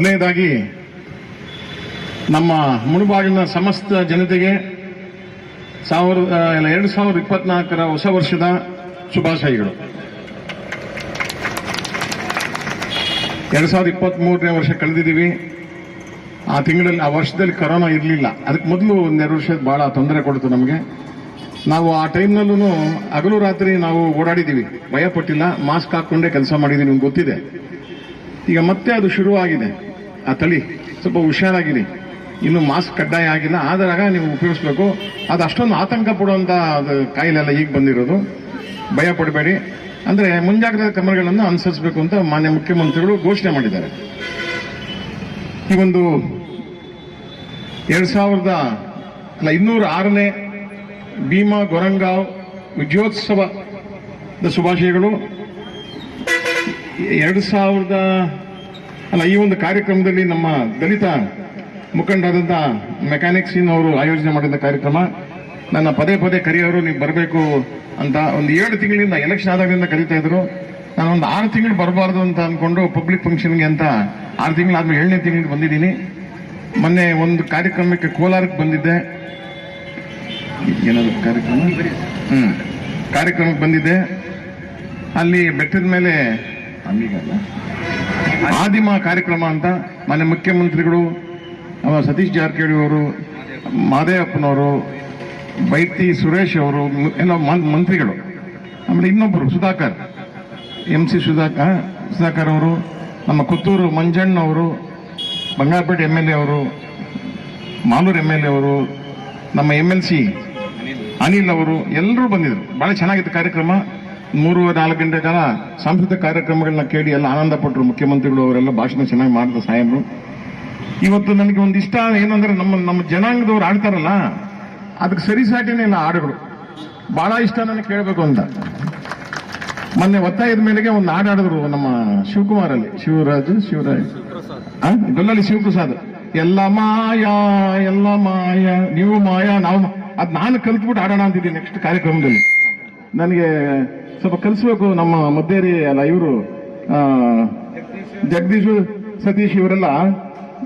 ಮೊದಲನೇದಾಗಿ, ನಮ್ಮ ಮುಳುಬಾಗಿಲಿನ ಸಮಸ್ತ ಜನತೆಗೆ ಸಾವಿರದ ಎರಡು ಸಾವಿರದ ಇಪ್ಪತ್ನಾಲ್ಕರ ಹೊಸ ವರ್ಷದ ಶುಭಾಶಯಗಳು. ಎರಡು ಸಾವಿರದ ಇಪ್ಪತ್ತ್ಮೂರನೇ ವರ್ಷ ಕಳೆದಿದ್ದೀವಿ. ಆ ತಿಂಗಳಲ್ಲಿ, ಆ ವರ್ಷದಲ್ಲಿ ಕರೋನಾ ಇರಲಿಲ್ಲ. ಅದಕ್ಕೆ ಮೊದಲು ಒಂದೆರಡು ವರ್ಷ ಭಾಳ ತೊಂದರೆ ಕೊಡ್ತು ನಮಗೆ. ನಾವು ಆ ಟೈಮ್ನಲ್ಲೂ ಹಗಲು ರಾತ್ರಿ ನಾವು ಓಡಾಡಿದ್ದೀವಿ. ಭಯಪಟ್ಟಿಲ್ಲ ಮಾಸ್ಕ್ ಹಾಕ್ಕೊಂಡೇ ಕೆಲಸ ಮಾಡಿದ್ದೀವಿ, ನಿಮ್ಗೆ ಗೊತ್ತಿದೆ. ಈಗ ಮತ್ತೆ ಅದು ಶುರುವಾಗಿದೆ. ಆ ತಳಿ ಸ್ವಲ್ಪ ಹುಷಾರಾಗಿರಿ. ಇನ್ನು ಮಾಸ್ಕ್ ಕಡ್ಡಾಯ ಆಗಿಲ್ಲ. ಆದಾಗ ನೀವು ಉಪಯೋಗಿಸ್ಬೇಕು. ಅದು ಅಷ್ಟೊಂದು ಆತಂಕ ಪಡುವಂಥ ಅದು ಕಾಯಿಲೆಲ್ಲ ಈಗ ಬಂದಿರೋದು. ಭಯ ಪಡಬೇಡಿ. ಅಂದರೆ ಮುಂಜಾಗ್ರತಾ ಕ್ರಮಗಳನ್ನು ಅನುಸರಿಸಬೇಕು ಅಂತ ಮಾನ್ಯ ಮುಖ್ಯಮಂತ್ರಿಗಳು ಘೋಷಣೆ ಮಾಡಿದ್ದಾರೆ. ಈ ಒಂದು ಎರಡು ಸಾವಿರದ ಅಲ್ಲ, ಇನ್ನೂರ ಆರನೇ ಭೀಮಾ ಗೊರಂಗಾವ್ ವಿಜಯೋತ್ಸವದ ಶುಭಾಶಯಗಳು. ಎರಡು ಸಾವಿರದ ಅಲ್ಲ, ಈ ಒಂದು ಕಾರ್ಯಕ್ರಮದಲ್ಲಿ ನಮ್ಮ ದಲಿತ ಮುಖಂಡರಾದಂಥ ಮೆಕ್ಯಾನಿಕ್ಸ್ ಅವರು ಆಯೋಜನೆ ಮಾಡಿದ ಕಾರ್ಯಕ್ರಮ. ನನ್ನ ಪದೇ ಪದೇ ಕರೆಯೋರು ನೀವು ಬರಬೇಕು ಅಂತ ಒಂದು ಏಳು ತಿಂಗಳಿಂದ ಎಲೆಕ್ಷನ್ ಆದಾಗಲಿಂದ ಕರೀತಾ ಇದ್ರು. ನಾನು ಒಂದು ಆರು ತಿಂಗಳು ಬರಬಾರ್ದು ಅಂತ ಅಂದ್ಕೊಂಡು ಪಬ್ಲಿಕ್ ಫಂಕ್ಷನ್ಗೆ ಅಂತ ಆರು ತಿಂಗಳಾದ್ಮೇಲೆ ಏಳನೇ ತಿಂಗಳಿಗೆ ಬಂದಿದ್ದೀನಿ. ಮೊನ್ನೆ ಒಂದು ಕಾರ್ಯಕ್ರಮಕ್ಕೆ ಕೋಲಾರಕ್ಕೆ ಬಂದಿದ್ದೆ. ಏನಾದ್ರು ಕಾರ್ಯಕ್ರಮ? ಹ್ಞೂ ಕಾರ್ಯಕ್ರಮಕ್ಕೆ ಬಂದಿದ್ದೆ. ಅಲ್ಲಿ ಬೆಟ್ಟದ ಮೇಲೆ ಆದಿಮ ಕಾರ್ಯಕ್ರಮ ಅಂತ ಮನೆ ಮುಖ್ಯಮಂತ್ರಿಗಳು ಸತೀಶ್ ಜಾರಕಿಹೊಳಿ ಅವರು, ಮಾದೇವಪ್ಪನವರು ಬೈತಿ ಸುರೇಶ್ ಅವರು ಎಲ್ಲ ಮಂತ್ರಿಗಳು, ಆಮೇಲೆ ಇನ್ನೊಬ್ಬರು ಸುಧಾಕರ್, ಎಂ ಸಿ ಸುಧಾಕರ್ ಸುಧಾಕರ್ ಅವರು, ನಮ್ಮ ಕುತ್ತೂರು ಮಂಜಣ್ಣ ಅವರು, ಬಂಗಾರಪೇಟೆ ಎಂ ಎಲ್ ಎ ಅವರು, ಮಾಲೂರು ಎಂ ಎಲ್ ಎ ಅವರು, ನಮ್ಮ ಎಂ ಎಲ್ ಸಿ ಅನಿಲ್ ಅವರು, ಎಲ್ಲರೂ ಬಂದಿದ್ರು. ಭಾಳ ಚೆನ್ನಾಗಿತ್ತು ಕಾರ್ಯಕ್ರಮ. ಮೂರು ನಾಲ್ಕು ಗಂಟೆ ಕಾಲ ಸಾಂಸ್ಕೃತಿಕ ಕಾರ್ಯಕ್ರಮಗಳನ್ನ ಕೇಳಿ ಎಲ್ಲ ಆನಂದ ಪಟ್ಟರು ಮುಖ್ಯಮಂತ್ರಿಗಳು ಅವರೆಲ್ಲ ಭಾಷಣ ಚೆನ್ನಾಗಿ ಮಾಡಿದ ಸಾಹೇಬರು ಇವತ್ತು ನನಗೆ ಒಂದು ಇಷ್ಟ ಏನಂದ್ರೆ ನಮ್ಮ ನಮ್ಮ ಜನಾಂಗದವ್ರು ಆಡ್ತಾರಲ್ಲ, ಅದಕ್ಕೆ ಸರಿಸಾಟಿನೇ ಇಲ್ಲ ಹಾಡುಗಳು. ಬಹಳ ಇಷ್ಟ ನನಗೆ ಕೇಳಬೇಕು ಅಂತ. ಮೊನ್ನೆ ಒತ್ತಾಯದ ಮೇಲೆಗೆ ಒಂದು ಹಾಡು ಹಾಡಿದ್ರು ನಮ್ಮ ಶಿವಕುಮಾರ್ ಅಲ್ಲಿ ಶಿವರಾಜ್ ಶಿವರಾಜ್? ಗೊಲ್ಲಲ್ಲಿ ಶಿವಪ್ರಸಾದ್. ಎಲ್ಲ ಮಾಯಾ ಎಲ್ಲ ಮಾಯಾ, ನೀವು ಮಾಯಾ, ನಾವು ಅದ್ ನಾನು ಕಲ್ತ್ಬಿಟ್ಟು ಆಡೋಣ ಅಂತಿದ್ದೀನಿ ನೆಕ್ಸ್ಟ್ ಕಾರ್ಯಕ್ರಮದಲ್ಲಿ. ನನಗೆ ಸ್ವಲ್ಪ ಕಲಿಸ್ಬೇಕು ನಮ್ಮ ಮದ್ದೇರಿ ಅಲ್ಲ, ಇವರು ಜಗದೀಶ್ ಸತೀಶ್ ಇವರೆಲ್ಲ,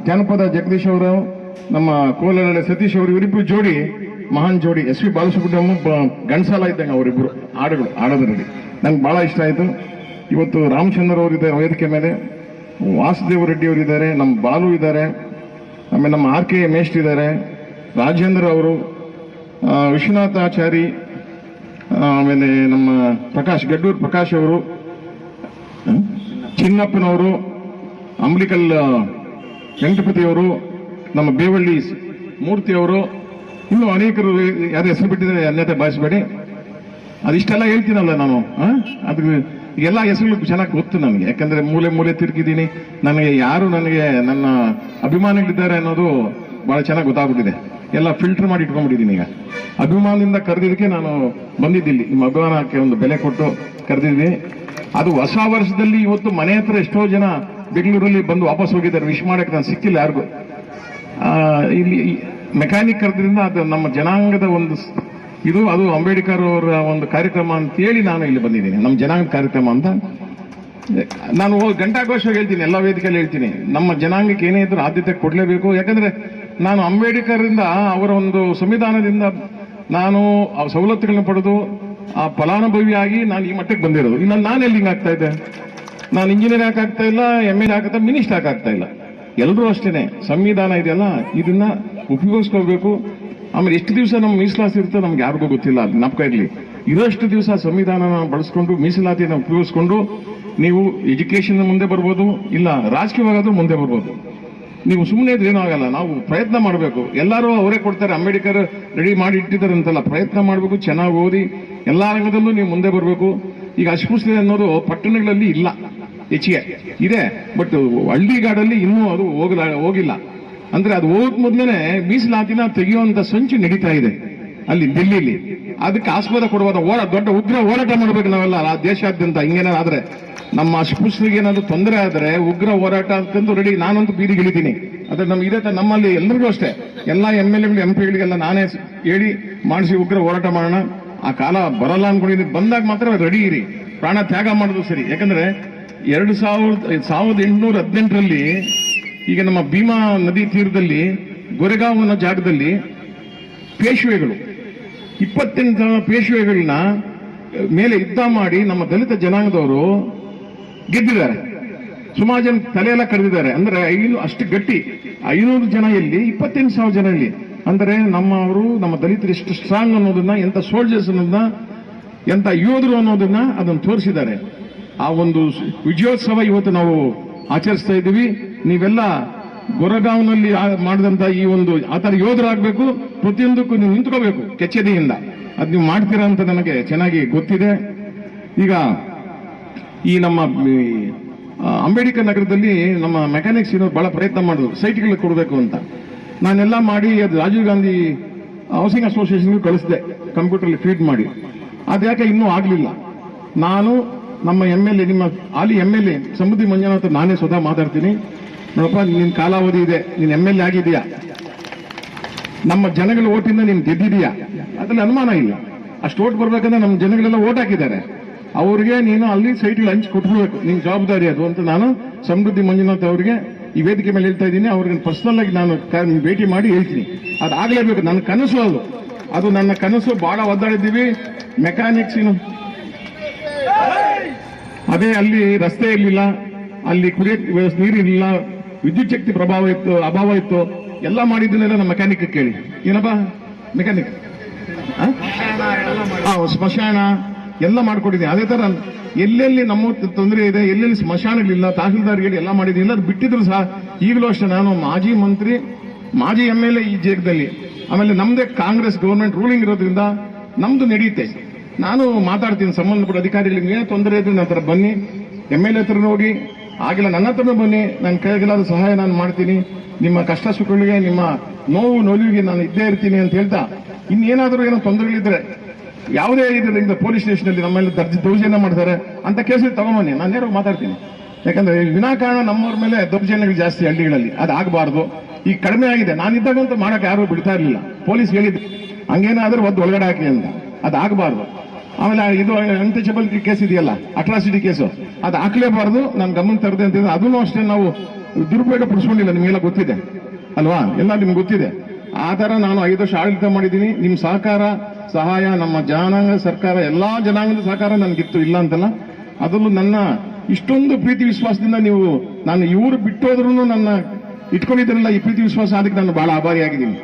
ಜನಪದ ಜಗದೀಶ್ ಅವರು, ನಮ್ಮ ಕೋಲಾರ ಸತೀಶ್ ಅವರು ಇವರಿಬ್ಬರು ಜೋಡಿ, ಮಹಾನ್ ಜೋಡಿ, ಎಸ್ ವಿ ಬಾಲಸುಬ್ರಹ್ಮಣ್ಯ ಗಂಡಸಾಲ ಇದ್ದಂಗೆ ಅವರಿಬ್ಬರು ಹಾಡುಗಳು, ಹಾಡೋದ್ರಲ್ಲಿ. ನಂಗೆ ಬಹಳ ಇಷ್ಟ ಆಯಿತು. ಇವತ್ತು ರಾಮಚಂದ್ರ ಅವರು ಇದ್ದಾರೆ ವೇದಿಕೆ ಮೇಲೆ, ವಾಸುದೇವ ರೆಡ್ಡಿ ಅವರು ಇದ್ದಾರೆ, ನಮ್ಮ ಬಾಲು ಇದ್ದಾರೆ, ಆಮೇಲೆ ನಮ್ಮ ಆರ್ ಕೆ ಮೇಷ್ಟ್ ಇದ್ದಾರೆ, ರಾಜೇಂದ್ರ ಅವರು ವಿಶ್ವನಾಥಾಚಾರಿ ಆಮೇಲೆ ನಮ್ಮ ಪ್ರಕಾಶ್, ಗಡ್ಡೂರ್ ಪ್ರಕಾಶ್ ಅವರು ಚಿನ್ನಪ್ಪನವರು, ಅಂಬ್ಲಿಕಲ್ ವೆಂಕಟಪತಿ ಅವರು, ನಮ್ಮ ಬೇವಳ್ಳಿ ಮೂರ್ತಿ ಅವರು, ಇನ್ನೂ ಅನೇಕರು ಯಾರು ಹೆಸರು ಬಿಟ್ಟಿದ್ದಾರೆ, ಅನ್ಯತೆ ಭಾವಿಸಬೇಡಿ. ಅದಿಷ್ಟೆಲ್ಲ ಹೇಳ್ತೀನಲ್ಲ ನಾನು ಅದಕ್ಕೆ ಅದು ಎಲ್ಲ ಹೆಸರುಗಳು ಚೆನ್ನಾಗಿ ಗೊತ್ತು ನನಗೆ. ಯಾಕಂದ್ರೆ ಮೂಲೆ ಮೂಲೆ ತಿರುಗಿದ್ದೀನಿ. ನನಗೆ ಯಾರು ನನಗೆ ನನ್ನ ಅಭಿಮಾನಿಗಳಿದ್ದಾರೆ ಅನ್ನೋದು ಬಹಳ ಚೆನ್ನಾಗಿ ಗೊತ್ತಾಗ್ಬಿಟ್ಟಿದೆ. ಎಲ್ಲ ಫಿಲ್ಟರ್ ಮಾಡಿ ಇಟ್ಕೊಂಡ್ಬಿಟ್ಟಿದ್ದೀನಿ ಈಗ. ಅಭಿಮಾನದಿಂದ ಕರೆದಿದ್ದಕ್ಕೆ ನಾನು ಬಂದಿದ್ದಿಲ್ಲಿ. ನಿಮ್ಮ ಅಭಿಮಾನಕ್ಕೆ ಒಂದು ಬೆಲೆ ಕೊಟ್ಟು ಕರೆದಿದ್ದೀನಿ ಅದು ಹೊಸ ವರ್ಷದಲ್ಲಿ ಇವತ್ತು ಮನೆ ಹತ್ರ ಎಷ್ಟೋ ಜನ ಬೆಂಗಳೂರಲ್ಲಿ ಬಂದು ವಾಪಸ್ ಹೋಗಿದ್ದಾರೆ. ವಿಶ್ ಮಾಡಕ್ಕೆ ನಾನು ಸಿಕ್ಕಿಲ್ಲ ಯಾರಿಗೂ. ಇಲ್ಲಿ ಮೆಕ್ಯಾನಿಕ್ ಕರೆದ್ರಿಂದ ಅದು ನಮ್ಮ ಜನಾಂಗದ ಒಂದು ಇದು, ಅದು ಅಂಬೇಡ್ಕರ್ ಅವರ ಒಂದು ಕಾರ್ಯಕ್ರಮ ಅಂತೇಳಿ ನಾನು ಇಲ್ಲಿ ಬಂದಿದ್ದೀನಿ. ನಮ್ಮ ಜನಾಂಗದ ಕಾರ್ಯಕ್ರಮ ಅಂತ. ನಾನು ಗಂಟಾಘೋಷವಾಗಿ ಹೇಳ್ತೀನಿ. ಎಲ್ಲ ವೇದಿಕೆಯಲ್ಲಿ ಹೇಳ್ತೀನಿ. ನಮ್ಮ ಜನಾಂಗಕ್ಕೆ ಏನೇ ಇದ್ರೂ ಆದ್ಯತೆ ಕೊಡಲೇಬೇಕು. ಯಾಕಂದ್ರೆ ನಾನು ಅಂಬೇಡ್ಕರ್ರಿಂದ ಅವರ ಒಂದು ಸಂವಿಧಾನದಿಂದ ನಾನು ಸವಲತ್ತುಗಳನ್ನ ಪಡೆದು ಆ ಫಲಾನುಭವಿಯಾಗಿ ನಾನು ಈ ಮಟ್ಟಕ್ಕೆ ಬಂದಿರೋದು. ಇನ್ನು ನಾನು ಎಲ್ಲಿ ಆಗ್ತಾ ಇದ್ದೆ? ನಾನು ಇಂಜಿನಿಯರ್ ಹಾಕಾಗ್ತಾ ಇಲ್ಲ ಎಂ ಎಲ್ ಯಾಕೆ ಮಿನಿಸ್ಟರ್ ಹಾಕಾಗ್ತಾ ಇಲ್ಲ. ಎಲ್ಲರೂ ಅಷ್ಟೇನೆ. ಸಂವಿಧಾನ ಇದೆಯಲ್ಲ, ಇದನ್ನ ಉಪಯೋಗಿಸ್ಕೋಬೇಕು ಆಮೇಲೆ ಎಷ್ಟು ದಿವಸ ನಮ್ಮ ಮೀಸಲಾತಿ ಇರುತ್ತೆ ನಮ್ಗೆ ಯಾರಿಗೂ ಗೊತ್ತಿಲ್ಲ ಅದು ಜ್ಞಾಪಕ ಇರಲಿ. ಇರೋಷ್ಟು ದಿವಸ ಸಂವಿಧಾನನ ಬಳಸ್ಕೊಂಡು, ಮೀಸಲಾತಿಯನ್ನು ಉಪಯೋಗಿಸ್ಕೊಂಡು ನೀವು ಎಜುಕೇಷನ್ ಮುಂದೆ ಬರ್ಬೋದು, ಇಲ್ಲ ರಾಜಕೀಯವಾಗಾದ್ರೂ ಮುಂದೆ ಬರ್ಬೋದು. ನೀವು ಸುಮ್ಮನೆ ಇದ್ರೆ ಏನೂ ಆಗಲ್ಲ. ನಾವು ಪ್ರಯತ್ನ ಮಾಡಬೇಕು. ಎಲ್ಲರೂ ಅವರೇ ಕೊಡ್ತಾರೆ. ಅಂಬೇಡ್ಕರ್ ರೆಡಿ ಮಾಡಿ ಇಟ್ಟಿದ್ದಾರೆ ಅಂತಲ್ಲ ಪ್ರಯತ್ನ ಮಾಡಬೇಕು, ಚೆನ್ನಾಗಿ ಓದಿ. ಎಲ್ಲ ರಂಗದಲ್ಲೂ ನೀವು ಮುಂದೆ ಬರಬೇಕು. ಈಗ ಅಸ್ಪೃಶ್ಯತೆ ಅನ್ನೋದು ಪಟ್ಟಣಗಳಲ್ಲಿ ಇಲ್ಲ. ಹೆಚ್ಚಿಗೆ. ಇದೆ. ಬಟ್ ಹಳ್ಳಿಗಾಡಲ್ಲಿ ಇನ್ನೂ ಅದು ಹೋಗಲ, ಹೋಗಿಲ್ಲ. ಅಂದ್ರೆ ಅದು ಹೋಗಕ್ ಮೊದ್ಲೇನೆ ಮೀಸಲಾತಿನ ತೆಗೆಯುವಂತ ಸಂಚು ನಡೀತಾ ಇದೆ. ಅಲ್ಲಿ, ದಿಲ್ಲಿಲಿ. ಅದಕ್ಕೆ ಆಸ್ಪದ ಕೊಡುವಾಗ ಹೋರಾಟ ದೊಡ್ಡ ಉಗ್ರ ಹೋರಾಟ ಮಾಡ್ಬೇಕು ನಾವೆಲ್ಲ. ದೇಶಾದ್ಯಂತ ಹಿಂಗೇನಾದ್ರು ನಮ್ಮ ಅಸ್ಪೃಶ್ಯರಿಗೆ ಏನಾದ್ರು ತೊಂದರೆ ಆದ್ರೆ ಉಗ್ರ ಹೋರಾಟ ಅಂತಂದು ರೆಡಿ ನಾನಂತೂ ಬೀದಿಗೆ ಇಳಿತೀನಿ ಅದ್ರ ನಮ್ಗೆ ಇದೆ ನಮ್ಮಲ್ಲಿ ಎಲ್ಲರಿಗೂ ಅಷ್ಟೇ. ಎಲ್ಲಾ ಎಂ ಎಲ್ ಎಗಳು ಎಂ ಪಿಗಳಿಗೆಲ್ಲ ನಾನೇ ಹೇಳಿ ಮಾಡಿಸಿ ಉಗ್ರ ಹೋರಾಟ ಮಾಡೋಣ. ಆ ಕಾಲ ಬರಲ್ಲ ಅನ್ಕೊಂಡಿದ್ದೀನಿ. ಬಂದಾಗ ಮಾತ್ರ ರೆಡಿ ಇರಿ. ಪ್ರಾಣ ತ್ಯಾಗ ಮಾಡೋದು ಸರಿ. ಯಾಕಂದ್ರೆ ಎರಡು ಸಾವಿರದ ಸಾವಿರದ ಎಂಟುನೂರ ಹದಿನೆಂಟರಲ್ಲಿ ಈಗ ನಮ್ಮ ಭೀಮಾ ನದಿ ತೀರದಲ್ಲಿ, ಗೊರೆಗಾಂವ್ ಅನ್ನೋ ಜಾಗದಲ್ಲಿ ಪೇಶ್ವೆಗಳು, ಇಪ್ಪತ್ತೆಂಟು ಪೇಶ್ವೆಗಳನ್ನ ಮೇಲೆ ಯುದ್ಧ ಮಾಡಿ ನಮ್ಮ ದಲಿತ ಜನಾಂಗದವರು ಗೆದ್ದಿದ್ದಾರೆ. ಸುಮಾರು ಜನ ತಲೆಯೆಲ್ಲ ಕರೆದಿದ್ದಾರೆ ಅಂದ್ರೆ ಐದು, ಅಷ್ಟು ಗಟ್ಟಿ. ಐನೂರು ಜನ ಇಲ್ಲಿ ಇಪ್ಪತ್ತೆಂಟು ಸಾವಿರ ಜನ ಇಲ್ಲಿ ಅಂದರೆ ನಮ್ಮವರು, ನಮ್ಮ ದಲಿತರು ಎಷ್ಟು ಸ್ಟ್ರಾಂಗ್ ಅನ್ನೋದನ್ನ ಎಂತ ಸೋಲ್ಜರ್ಸ್ ಅನ್ನೋದನ್ನ ಎಂತ ಯೋಧರು ಅನ್ನೋದನ್ನ ಅದನ್ನು ತೋರಿಸಿದ್ದಾರೆ. ಆ ಒಂದು ವಿಜಯೋತ್ಸವ ಇವತ್ತು ನಾವು ಆಚರಿಸ್ತಾ ಇದ್ದೀವಿ. ನೀವೆಲ್ಲ ಗೊರಗಾಂವ್ನಲ್ಲಿ ಮಾಡಿದಂತ ಈ ಒಂದು, ಆ ಥರ ಯೋಧರಾಗಬೇಕು ಪ್ರತಿಯೊಂದಕ್ಕೂ ನೀವು ನಿಂತ್ಕೋಬೇಕು ಕೆಚ್ಚೆದೆಯಿಂದ. ಅದು ನೀವು ಮಾಡ್ತೀರಾ ಅಂತ ನನಗೆ ಚೆನ್ನಾಗಿ ಗೊತ್ತಿದೆ. ಈಗ ಈ ನಮ್ಮ ಅಂಬೇಡ್ಕರ್ ನಗರದಲ್ಲಿ ನಮ್ಮ ಮೆಕ್ಯಾನಿಕ್ಸ್ ಏನೋ ಬಹಳ ಪ್ರಯತ್ನ ಮಾಡಿದ್ರು. ಸೈಟ್ಗಳಿಗೆ ಕೊಡಬೇಕು ಅಂತ. ನಾನೆಲ್ಲ ಮಾಡಿ ಅದು ರಾಜೀವ್ ಗಾಂಧಿ ಹೌಸಿಂಗ್ ಅಸೋಸಿಯೇಷನ್ಗೆ ಕಳಿಸಿದೆ. ಕಂಪ್ಯೂಟರ್ಲಿ ಫೀಡ್ ಮಾಡಿ. ಅದ್ಯಾಕೆ ಇನ್ನೂ ಆಗಲಿಲ್ಲ? ನಾನು ನಮ್ಮ ಎಂ ಎಲ್ ಎ ನಿಮ್ಮ ಹಾಲಿ M L A Samruddhi Manjunath ನಾನೇ ಸ್ವತಃ ಮಾತಾಡ್ತೀನಿ. ನೋಡಪ್ಪ ನಿನ್ನ ಕಾಲಾವಧಿ ಇದೆ. ನೀನು ಎಂ ಎಲ್ ಎ ಆಗಿದೆಯಾ ನಮ್ಮ ಜನಗಳ ಓಟಿಂದ ನೀನು ಗೆದ್ದಿದೆಯಾ ಅದ್ರಲ್ಲಿ ಅನುಮಾನ ಇಲ್ಲ. ಅಷ್ಟು ಓಟ್ ಬರ್ಬೇಕಂದ್ರೆ ನಮ್ಮ ಜನಗಳೆಲ್ಲ ಓಟ್ ಹಾಕಿದ್ದಾರೆ. ಅವ್ರಿಗೆ ನೀನು ಅಲ್ಲಿ ಸೈಟ್ಗೆ ಹಂಚಿ ಕೊಟ್ಬಿಡ್ಬೇಕು. ನಿನ್ ಜವಾಬ್ದಾರಿ ಅದು ಅಂತ ನಾನು ಸಮೃದ್ಧಿ ಮಂಜುನಾಥ್ ಅವರಿಗೆ ಈ ವೇದಿಕೆ ಮೇಲೆ ಹೇಳ್ತಾ ಇದ್ದೀನಿ. ಅವ್ರಿಗೆ ಪರ್ಸನಲ್ ಆಗಿ ನಾನು ಭೇಟಿ ಮಾಡಿ ಹೇಳ್ತೀನಿ. ಅದಾಗಲೇಬೇಕು ನನ್ನ ಕನಸು ಅದು. ಅದು ನನ್ನ ಕನಸು. ಬಹಳ ಒದ್ದಾಡಿದ್ದೀವಿ. ಮೆಕ್ಯಾನಿಕ್ಸ್ ಏನು ಅದೇ ಅಲ್ಲಿ ರಸ್ತೆ ಇರಲಿಲ್ಲ. ಅಲ್ಲಿ ಕುಡಿಯಕ್ಕೆ ನೀರು ನೀರಿರಲಿಲ್ಲ ವಿದ್ಯುತ್ ಶಕ್ತಿ ಪ್ರಭಾವ ಇತ್ತು, ಅಭಾವ ಇತ್ತು. ಎಲ್ಲ ಮಾಡಿದ್ದನ್ನೆಲ್ಲ ನಮ್ಮ ಮೆಕ್ಯಾನಿಕ್ ಕೇಳಿ. ಏನಪ್ಪ? ಮೆಕ್ಯಾನಿಕ್ ಸ್ಮಶಾನ. ಎಲ್ಲ ಮಾಡ್ಕೊಟ್ಟಿದ್ದೀನಿ ಅದೇ ತರ ಎಲ್ಲೆಲ್ಲಿ ನಮ್ಮ ತೊಂದರೆ ಇದೆ, ಎಲ್ಲೆಲ್ಲಿ ಸ್ಮಶಾನಗಳಿಲ್ಲ, ತಹಸೀಲ್ದಾರ್ಗಳು ಎಲ್ಲ ಮಾಡಿದ್ದೀನಿ ಎಲ್ಲ ಬಿಟ್ಟಿದ್ರು ಸಹ, ಈಗಲೂ ಅಷ್ಟೇ ನಾನು ಮಾಜಿ ಮಂತ್ರಿ, ಮಾಜಿ ಎಂ ಎಲ್ ಎ ಈ ಜಾಗದಲ್ಲಿ. ಆಮೇಲೆ ನಮ್ದೇ ಕಾಂಗ್ರೆಸ್ ಗೌರ್ಮೆಂಟ್ ರೂಲಿಂಗ್ ಇರೋದ್ರಿಂದ ನಮ್ದು ನಡೆಯುತ್ತೆ ನಾನು ಮಾತಾಡ್ತೀನಿ, ಸಂಬಂಧಪಟ್ಟ ಅಧಿಕಾರಿಗಳಿಗೆ. ಏನೋ ತೊಂದರೆ ಇದ್ರೆ ನನ್ನ ಹತ್ರ ಬನ್ನಿ. ಎಂ ಎಲ್ ಎ ಹತ್ರ ಹೋಗಿ. ಆಗಿಲ್ಲ ನನ್ನ ಹತ್ರನೂ ಬನ್ನಿ. ನನ್ನ ಕೈಗೆಲ್ಲಾದ್ರೂ ಸಹಾಯ ನಾನು ಮಾಡ್ತೀನಿ. ನಿಮ್ಮ ಕಷ್ಟ ಸುಖಗಳಿಗೆ ನಿಮ್ಮ ನೋವು ನೋಲಿಗೆ ನಾನು ಇದ್ದೇ ಇರ್ತೀನಿ ಅಂತ ಹೇಳ್ತಾ, ಇನ್ನೇನಾದರೂ ಏನೋ ತೊಂದರೆಗಳಿದ್ರೆ ಯಾವುದೇ ಇದರಿಂದ ಪೊಲೀಸ್ ಸ್ಟೇಷನ್ ಅಲ್ಲಿ ದರ್ಜೆ ದರ್ಜಿ ದೌರ್ಜನ್ಯ ಮಾಡ್ತಾರೆ ಅಂತ ಕೇಸಲ್ಲಿ ತಗೊಂಬನ್ನಿ. ನಾನು ನೇರ ಮಾತಾಡ್ತೀನಿ. ಯಾಕಂದ್ರೆ ವಿನಾಕಾರಣ ನಮ್ಮವ್ರ ಮೇಲೆ ದೌರ್ಜನ್ಯಗಳು ಜಾಸ್ತಿ ಹಳ್ಳಿಗಳಲ್ಲಿ. ಅದು ಆಗಬಾರ್ದು. ಈಗ ಕಡಿಮೆ ಆಗಿದೆ. ನಾನಿದ್ದಾಗಂತೂ ಮಾಡಕ್ಕೆ ಯಾರು ಬಿಡ್ತಾ ಇರಲಿಲ್ಲ. ಪೊಲೀಸ್ ಹೇಳಿದ್ರು ಹಂಗೇನಾದ್ರೂ ಒದ್ದು ಒಳಗಡೆ ಹಾಕಿ ಅಂತ. ಅದು ಆಗಬಾರ್ದು. ಆಮೇಲೆ ಇದು ಅನ್ಟಚಬಲ್ ಕೇಸ್ ಇದೆಯಲ್ಲ ಅಟ್ರಾಸಿಟಿ ಕೇಸು ಅದು ಹಾಕ್ಲೇಬಾರ್ದು. ನಾನು ಗಮನ ತರದೆ ಅಂತ ಅದನ್ನು ಅಷ್ಟೇ ನಾವು ದುರುಪಯೋಗ ಪಡಿಸ್ಕೊಂಡಿಲ್ಲ. ನಿಮಗೆಲ್ಲ ಗೊತ್ತಿದೆ. ಅಲ್ವಾ? ಎಲ್ಲ ನಿಮ್ಗೆ ಗೊತ್ತಿದೆ. ಆ ಥರ ನಾನು ಐದು ವರ್ಷ ಆಡಳಿತ ಮಾಡಿದ್ದೀನಿ. ನಿಮ್ಮ ಸಹಕಾರ, ಸಹಾಯ, ನಮ್ಮ ಜನಾಂಗ ಸರ್ಕಾರ, ಎಲ್ಲಾ ಜನಾಂಗದ ಸಹಕಾರ ನನಗಿತ್ತು, ಇಲ್ಲ ಅಂತಲ್ಲ? ಅದರಲ್ಲೂ ನನ್ನ ಇಷ್ಟೊಂದು ಪ್ರೀತಿ ವಿಶ್ವಾಸದಿಂದ ನೀವು ನಾನು ಇವರು ಬಿಟ್ಟೋದ್ರೂ ನನ್ನ ಇಟ್ಕೊಂಡಿದ್ದೀರಲ್ಲ ಈ ಪ್ರೀತಿ ವಿಶ್ವಾಸ ಅದಕ್ಕೆ ನಾನು ಬಹಳ ಆಭಾರಿಯಾಗಿದ್ದೀನಿ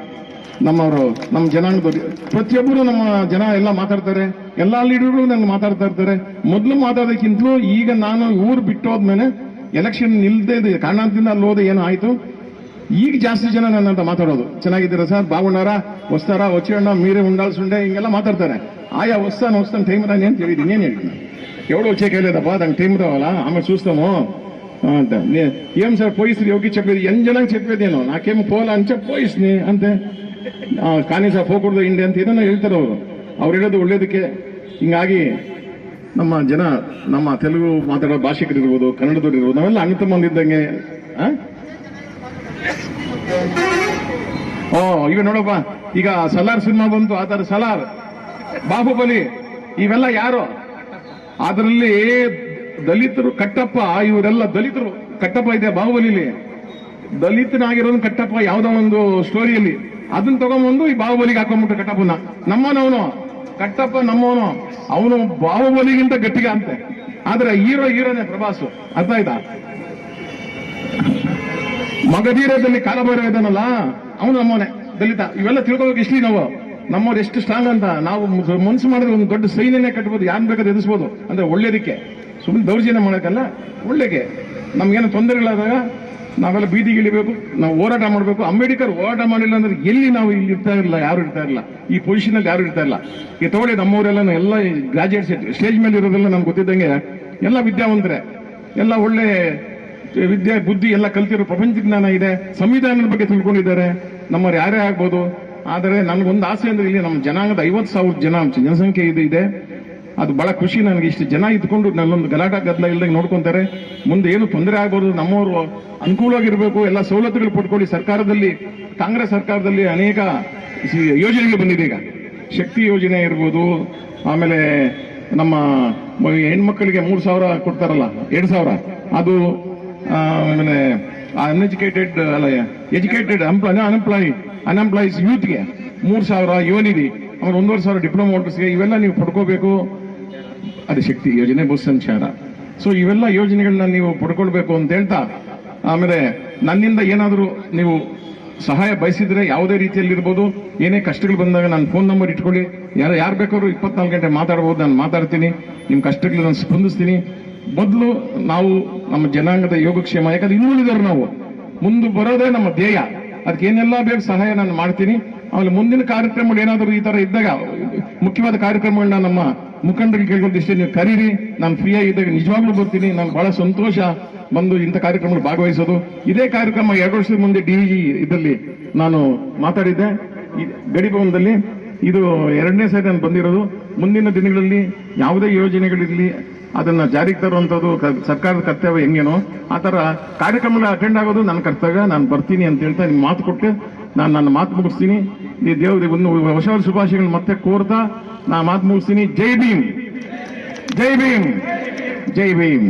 ನಮ್ಮವರು, ನಮ್ಮ ಜನಾಂಗದವ್ರು, ಪ್ರತಿಯೊಬ್ಬರು ನಮ್ಮ ಜನ ಎಲ್ಲ ಮಾತಾಡ್ತಾರೆ. ಎಲ್ಲ ಲೀಡರ್ಗಳು ನಂಗೆ ಮಾತಾಡ್ತಾ ಇರ್ತಾರೆ. ಮೊದಲು ಮಾತಾಡೋದಕ್ಕಿಂತಲೂ ಈಗ ನಾನು ಊರು ಬಿಟ್ಟೋದ್ಮೇಲೆ ಎಲೆಕ್ಷನ್ ನಿಲ್ದೇ ಕಾರಣದಿಂದ ಅಲ್ಲಿ ಹೋದೆ ಏನೋ ಆಯ್ತು ಈಗ ಜಾಸ್ತಿ ಜನ ನನ್ನ ಅಂತ ಮಾತಾಡೋದು ಚೆನ್ನಾಗಿದ್ದೀರಾ ಸರ್ ಬಾಗುಂಡಾರ ವಸ್ತಾರ ಒಚ್ಚಣ್ಣ ಮೀರೆ ಉಂಡಾಲ್ ಸುಂಡೆ ಹಿಂಗೆಲ್ಲ ಮಾತಾಡ್ತಾರೆ ఆయ వస్తాను వస్తాను టైం రాని అని తెలియదు నేను చెప్పిన ఎవడో వచ్చే కేలేదప్పా దానికి టైం రావాలా ఆమె చూస్తాము అంట నే- ఏం సార్ పోయిస్తుంది ఎవరికి చెప్పేది ఎన్ జనానికి చెప్పేది నేను నాకేమో పోలా అని చెప్పి పోయిస్తుంది అంతే ಆ, ಕಾನಿ ಸಹ ಹೋಗ್ಕೊಡ್ದು ಇಂಡಿ ಅಂತ ಏನೋ ಹೇಳ್ತಾರೆ ಅವರು ಅವ್ರು ಹೇಳೋದು ಒಳ್ಳೇದಕ್ಕೆ ಹಿಂಗಾಗಿ ನಮ್ಮ ಜನ ನಮ್ಮ ತೆಲುಗು ಮಾತಾಡೋ ಭಾಷಿಕರು ಇರ್ಬೋದು ಕನ್ನಡದವ್ರು ಇರ್ಬೋದು ನಾವೆಲ್ಲ ಅಣ್ಣ ತಮ್ಮಂದಿದ್ದಂಗೆ ಆ? ಓ, ಈಗ ನೋಡಪ್ಪ, ಈಗ ಸಲಾರ್ ಸಿನಿಮಾ ಬಂತು, ಆ ತರ ಸಲಾರ್. ಬಾಹುಬಲಿ, ಇವೆಲ್ಲ ಯಾರು? ಅದರಲ್ಲಿ ದಲಿತರು, ಕಟ್ಟಪ್ಪ, ಇವರೆಲ್ಲ ದಲಿತರು. ಕಟ್ಟಪ್ಪ ಇದೆ ಬಾಹುಬಲಿಲಿ. ದಲಿತನಾಗಿರೋ ಕಟ್ಟಪ್ಪ ಯಾವ್ದೋ ಒಂದು ಸ್ಟೋರಿಯಲ್ಲಿ ಅದನ್ನ ತಗೊಂಬಂದು ಈ ಬಾಹುಬಲಿಗೆ ಹಾಕೊಂಡ್ಬಿಟ್ಟು ಕಟ್ಟಪ್ಪನ ನಮ್ಮನವನು, ಕಟ್ಟಪ್ಪ ನಮ್ಮವನು, ಅವನು ಬಾಹುಬಲಿಗಿಂತ ಗಟ್ಟಿಗ ಅಂತೆ. ಆದ್ರೆ ಹೀರೋ, ಹೀರೋನೇ ಪ್ರಭಾಸು. ಅರ್ಥ ಆಯ್ತಾ? ಮಗಧೀರದಲ್ಲಿ ಕಾಲಭೈರವ ಇದ್ದಾನಲ್ಲ, ಅವನು ನಮ್ಮವನೇ. ದಲಿತ, ಇವೆಲ್ಲ ತಿಳ್ಕೋಬೇಕು ಇಷ್ಟಲಿ ನಾವು ನಮ್ಮವ್ರು ಎಷ್ಟು ಸ್ಟ್ರಾಂಗ್ ಅಂತ. ನಾವು ಮನ್ಸು ಮಾಡಿದ್ರೆ ಒಂದು ದೊಡ್ಡ ಸೈನ್ಯನೇ ಕಟ್ಬೋದು ಯಾರು ಬೇಕಾದ್ರೆ ಎದುರಿಸ್ಬೋದು. ಅಂದ್ರೆ ಒಳ್ಳೇದಕ್ಕೆ. ಸುಮ್ಮನೆ ದೌರ್ಜನ್ಯ ಮಾಡೋಕ್ಕಲ್ಲ, ಒಳ್ಳೆಗೆ. ನಮ್ಗೇನು ತೊಂದರೆಗಳಾದಾಗ ನಾವೆಲ್ಲ ಬೀದಿಗೆ ಇಳಿಬೇಕು, ನಾವು ಹೋರಾಟ ಮಾಡಬೇಕು. ಅಂಬೇಡ್ಕರ್ ಹೋರಾಟ ಮಾಡಿಲ್ಲ ಅಂದ್ರೆ ಎಲ್ಲಿ ನಾವು ಇಲ್ಲಿ ಇರ್ತಾ ಇರಲಿಲ್ಲ, ಯಾರು ಇರ್ತಾ ಇರಲಿಲ್ಲ. ಈ ಪೊಸಿಷನ್ ಅಲ್ಲಿ ಯಾರು ಇರ್ತಾ ಇಲ್ಲ ಈ ತಗೊಳ್ಳಿ ನಮ್ಮವರೆಲ್ಲ ಎಲ್ಲ ಗ್ರಾಜುಯೇಟ್ಸ್ ಸ್ಟೇಜ್ ಮೇಲೆ ಇರೋದೆಲ್ಲ ನಮ್ಗೆ ಗೊತ್ತಿದ್ದಂಗೆ ಎಲ್ಲ ವಿದ್ಯಾವಂತರೇ. ಎಲ್ಲ ಒಳ್ಳೆ ವಿದ್ಯೆ, ಬುದ್ಧಿ ಎಲ್ಲ ಕಲ್ತಿರೋ ಪ್ರಪಂಚ ಜ್ಞಾನ ಇದೆ. ಸಂವಿಧಾನದ ಬಗ್ಗೆ ತಿಳ್ಕೊಂಡಿದ್ದಾರೆ. ನಮ್ಮವ್ರು ಯಾರೇ ಆಗ್ಬೋದು. ಆದರೆ ನನಗೊಂದು ಆಸೆ ಅಂದ್ರೆ ಇಲ್ಲಿ ನಮ್ಮ ಜನಾಂಗದ ಐವತ್ತು ಸಾವಿರ ಜನ ಜನಸಂಖ್ಯೆ ಇದು, ಇದೆ. ಅದು ಬಹಳ ಖುಷಿ ನನಗೆ. ಇಷ್ಟು ಜನ ಇದ್ಕೊಂಡು ನನ್ನೊಂದು ಗಲಾಟ ಗದ್ದಲ ಇಲ್ದಂಗೆ ನೋಡ್ಕೊಂತಾರೆ. ಮುಂದೆ ಏನು ತೊಂದರೆ ಆಗ್ಬೋದು, ನಮ್ಮವರು ಅನುಕೂಲವಾಗಿರಬೇಕು, ಎಲ್ಲ ಸವಲತ್ತುಗಳು ಪಡ್ಕೊಳ್ಳಿ. ಸರ್ಕಾರದಲ್ಲಿ, ಕಾಂಗ್ರೆಸ್ ಸರ್ಕಾರದಲ್ಲಿ ಅನೇಕ ಯೋಜನೆಗಳು ಬಂದಿದೆ ಈಗ. ಶಕ್ತಿ ಯೋಜನೆ ಇರ್ಬೋದು. ಆಮೇಲೆ ನಮ್ಮ ಹೆಣ್ಮಕ್ಳಿಗೆ ಮೂರು ಸಾವಿರ ಕೊಡ್ತಾರಲ್ಲ, ಎರಡು ಸಾವಿರ. ಅದು ಆಮೇಲೆ ಅನ್ಎಜುಕೇಟೆಡ್ ಅಲ್ಲ ಎಜುಕೇಟೆಡ್ ಎಂಪ್ಲಾಯ್ ಅನ್ಎಂಪ್ಲಾಯ್ ಅನ್ಎಂಪ್ಲಾಯ್ಸ್ ಯೂತ್ಗೆ ಮೂರು ಸಾವಿರ ಯುವನಿಧಿ, ಆಮೇಲೆ ಒಂದೂವರೆ ಸಾವಿರ ಡಿಪ್ಲೊಮಾ ಓಟರ್ಸ್ಗೆ ಇವೆಲ್ಲ ನೀವು ಪಡ್ಕೋಬೇಕು. ಅದು ಶಕ್ತಿ, ಯೋಜನೆ ಬಸ್ ಸಂಚಾರ. ಸೊ ಇವೆಲ್ಲ ಯೋಜನೆಗಳನ್ನ ನೀವು ಪಡ್ಕೊಳ್ಬೇಕು ಅಂತ ಹೇಳ್ತಾ, ಆಮೇಲೆ ನನ್ನಿಂದ ಏನಾದರೂ ನೀವು ಸಹಾಯ ಬಯಸಿದ್ರೆ ಯಾವುದೇ ರೀತಿಯಲ್ಲಿ ಇರ್ಬೋದು. ಏನೇ ಕಷ್ಟಗಳು ಬಂದಾಗ ನಾನು ಫೋನ್ ನಂಬರ್ ಇಟ್ಕೊಳ್ಳಿ. ಯಾರು ಯಾರು ಬೇಕಾದ್ರೂ ಇಪ್ಪತ್ನಾಲ್ಕು ಗಂಟೆ ಮಾತಾಡ್ಬೋದು, ನಾನು ಮಾತಾಡ್ತೀನಿ. ನಿಮ್ಮ ಕಷ್ಟಗಳು ನಾನು ಸ್ಪಂದಿಸ್ತೀನಿ. ಮೊದಲು ನಾವು ನಮ್ಮ ಜನಾಂಗದ ಯೋಗಕ್ಷೇಮ, ಯಾಕಂದ್ರೆ ಇನ್ನುಳಿದರು ನಾವು. ಮುಂದೆ ಬರೋದೇ ನಮ್ಮ ಧ್ಯೇಯ. ಅದಕ್ಕೆ ಏನೆಲ್ಲ ಬೇಕು ಸಹಾಯ ನಾನು ಮಾಡ್ತೀನಿ. ಆಮೇಲೆ ಮುಂದಿನ ಕಾರ್ಯಕ್ರಮಗಳು ಏನಾದರೂ ಈ ತರ ಇದ್ದಾಗ, ಮುಖ್ಯವಾದ ಕಾರ್ಯಕ್ರಮಗಳನ್ನ ನಮ್ಮ ಮುಖಂಡರಿಗೆ ಕೇಳ್ಕೊಂಡಿಷ್ಟೇ ನೀವು ಕರೀರಿ. ನಾನು ಫ್ರೀ ಆಗಿದ್ದಾಗ ನಿಜವಾಗ್ಲೂ ಬರ್ತೀನಿ. ನಾನು ಬಹಳ ಸಂತೋಷ ಬಂದು ಇಂಥ ಕಾರ್ಯಕ್ರಮಗಳು ಭಾಗವಹಿಸೋದು. ಇದೇ ಕಾರ್ಯಕ್ರಮ ಎರಡು ವರ್ಷದ ಮುಂದೆ ಡಿ ಇದರಲ್ಲಿ ನಾನು ಮಾತಾಡಿದ್ದೆ. ಗಡಿಭವನದಲ್ಲಿ ಇದು ಎರಡನೇ ಸಾರಿ ನಾನು ಬಂದಿರೋದು ಮುಂದಿನ ದಿನಗಳಲ್ಲಿ ಯಾವುದೇ ಯೋಜನೆಗಳಿರಲಿ ಅದನ್ನು ಜಾರಿಗೆ ತರುವಂಥದ್ದು ಸರ್ಕಾರದ ಕರ್ತವ್ಯ ಹೆಂಗೇನೋ ಆ ಥರ ಕಾರ್ಯಕ್ರಮಗಳ ಅಟೆಂಡ್ ಆಗೋದು ನನ್ನ ಕರ್ತವ್ಯ ನಾನು ಬರ್ತೀನಿ ಅಂತ ಹೇಳ್ತಾ ನಿಮ್ಮ ಮಾತು ಕೊಟ್ಟು ನಾನು ನನ್ನ ಮಾತು ಮುಗಿಸ್ತೀನಿ ಈ ದೇವ್ರಿಗೆ ಒಂದು ಹೊಸ ಶುಭಾಶಯಗಳು ಮತ್ತೆ ಕೋರ್ತಾ ನಾ ಮಾತು ಮುಗಿಸ್ತೀನಿ ಜೈ ಭೀಮ್ ಜೈ ಭೀಮ್ ಜೈ ಭೀಮ್